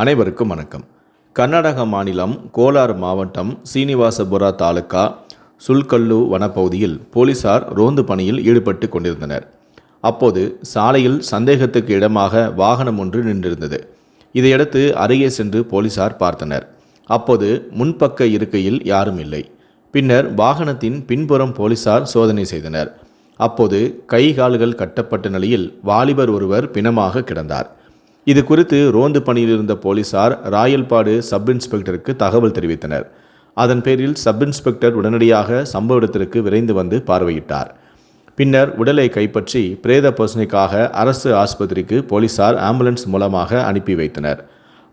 அனைவருக்கும் வணக்கம். கர்நாடக மாநிலம் கோலார் மாவட்டம் சீனிவாசபுரா தாலுகா சுல்கல்லு வனப்பகுதியில் போலீசார் ரோந்து பணியில் ஈடுபட்டு கொண்டிருந்தனர். அப்போது சாலையில் சந்தேகத்துக்கு இடமாக வாகனம் ஒன்று நின்றிருந்தது. இதையடுத்து அருகே சென்று போலீசார் பார்த்தனர். அப்போது முன்பக்க இருக்கையில் யாரும் இல்லை. பின்னர் வாகனத்தின் பின்புறம் போலீசார் சோதனை செய்தனர். அப்போது கை கால்கள் கட்டப்பட்ட நிலையில் வாலிபர் ஒருவர் பிணமாக கிடந்தார். இது குறித்து ரோந்து பணியில் இருந்த போலீசார் ராயல்பாடு சப் இன்ஸ்பெக்டருக்கு தகவல் தெரிவித்தனர். அதன் பேரில் சப் இன்ஸ்பெக்டர் உடனடியாக சம்பவ இடத்திற்கு விரைந்து வந்து பார்வையிட்டார். பின்னர் உடலை கைப்பற்றி பிரேத பரிசோதனைக்காக அரசு ஆஸ்பத்திரிக்கு போலீசார் ஆம்புலன்ஸ் மூலமாக அனுப்பி வைத்தனர்.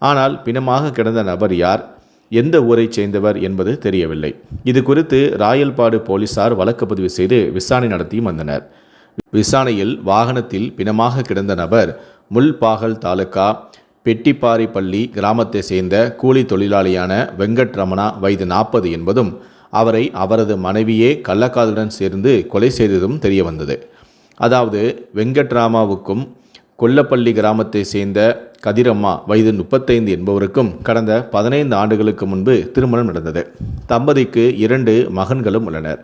ஆனால் பிணமாக கிடந்த நபர் யார்? எந்த ஊரைச் சேர்ந்தவர் என்பது தெரியவில்லை. இது குறித்து ராயல்பாடு போலீசார் வழக்கு பதிவு செய்து விசாரணை நடத்தியும் வந்தனர். விசாரணையில் வாகனத்தில் பிணமாக கிடந்த நபர் முல்பாகல் தாலுகா பெட்டிப்பாரிப்பள்ளி கிராமத்தை சேர்ந்த கூலி தொழிலாளியான வெங்கட் ரமணா வயது நாற்பது என்பதும் அவரை அவரது மனைவியே கள்ளக்காதலுடன் சேர்ந்து கொலை செய்ததும் தெரிய வந்தது. அதாவது வெங்கட்ராமாவுக்கும் கொல்லப்பள்ளி கிராமத்தை சேர்ந்த கதிரம்மா வயது முப்பத்தைந்து என்பவருக்கும் கடந்த பதினைந்து ஆண்டுகளுக்கு முன்பு திருமணம் நடந்தது. தம்பதிக்கு இரண்டு மகன்களும் உள்ளனர்.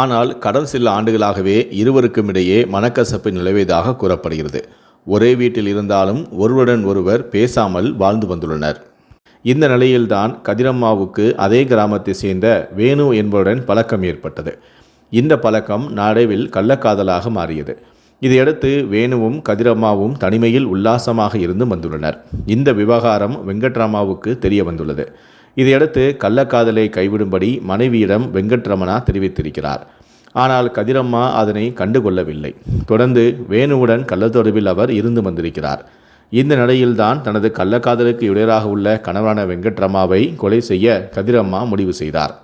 ஆனால் கடந்த சில ஆண்டுகளாகவே இருவருக்கும் இடையே மனக்கசப்பு நிலவியதாக கூறப்படுகிறது. ஒரே வீட்டில் இருந்தாலும் ஒருவருடன் ஒருவர் பேசாமல் வாழ்ந்து வந்துள்ளனர். இந்த நிலையில்தான் கதிரம்மாவுக்கு அதே கிராமத்தை சேர்ந்த வேணு என்பவருடன் பழக்கம் ஏற்பட்டது. இந்த பழக்கம் நடைவில் கள்ளக்காதலாக மாறியது. இதையடுத்து வேணுவும் கதிரம்மாவும் தனிமையில் உல்லாசமாக இருந்து வந்துள்ளனர். இந்த விவகாரம் வெங்கட்ராமாவுக்கு தெரிய வந்துள்ளது. இதையடுத்து கள்ளக்காதலை கைவிடும்படி மனைவியிடம் வெங்கட்ரமணா தெரிவித்திருக்கிறார். ஆனால் கதிரம்மா அதனை கண்டுகொள்ளவில்லை. தொடர்ந்து வேணுவுடன் கள்ளத்தொடர்பில் அவர் இருந்து வந்திருக்கிறார். இந்த நிலையில்தான் தனது கள்ளக்காதலுக்கு இடையராக உள்ள கணவரான வெங்கட்ரமாவை கொலை செய்ய கதிரம்மா முடிவு செய்தார்.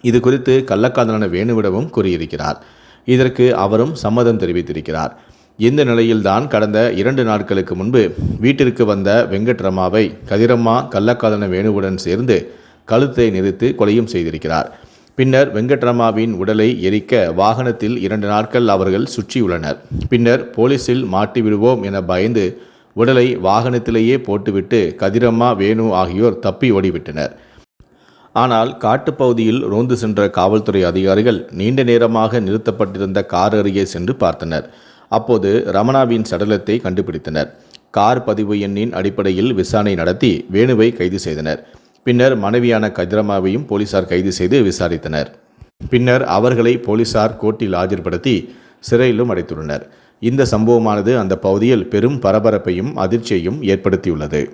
இது குறித்து கள்ளக்காதலான வேணுவிடவும் கூறியிருக்கிறார். இதற்கு அவரும் சம்மதம் தெரிவித்திருக்கிறார். இந்த நிலையில்தான் கடந்த இரண்டு நாட்களுக்கு முன்பு வீட்டிற்கு வந்த வெங்கட்ரமாவை கதிரம்மா கள்ளக்காதன வேணுவுடன் சேர்ந்து கழுத்தை நிறுத்தி கொலையும் செய்திருக்கிறார். பின்னர் வெங்கட்ரமாவின் உடலை எரிக்க வாகனத்தில் இரண்டு நாட்கள் அவர்கள் சுற்றியுள்ளனர். பின்னர் போலீசில் மாட்டிவிடுவோம் என பயந்து உடலை வாகனத்திலேயே போட்டுவிட்டு கதிரம்மா வேணு ஆகியோர் தப்பி ஓடிவிட்டனர். ஆனால் காட்டுப்பகுதியில் ரோந்து சென்ற காவல்துறை அதிகாரிகள் நீண்ட நேரமாக நிறுத்தப்பட்டிருந்த கார் அருகே சென்று பார்த்தனர். அப்போது ரமணாவின் சடலத்தை கண்டுபிடித்தனர். கார் பதிவு எண்ணின் அடிப்படையில் விசாரணை நடத்தி வேணுவை கைது செய்தனர். பின்னர் மனைவியான கதிரமாவையும் போலீசார் கைது செய்து விசாரித்தனர். பின்னர் அவர்களை போலீசார் கோர்ட்டில் ஆஜர்படுத்தி சிறையிலும் அடைத்துள்ளனர். இந்த சம்பவமானது அந்த பகுதியில் பெரும் பரபரப்பையும் அதிர்ச்சியையும் ஏற்படுத்தியுள்ளது.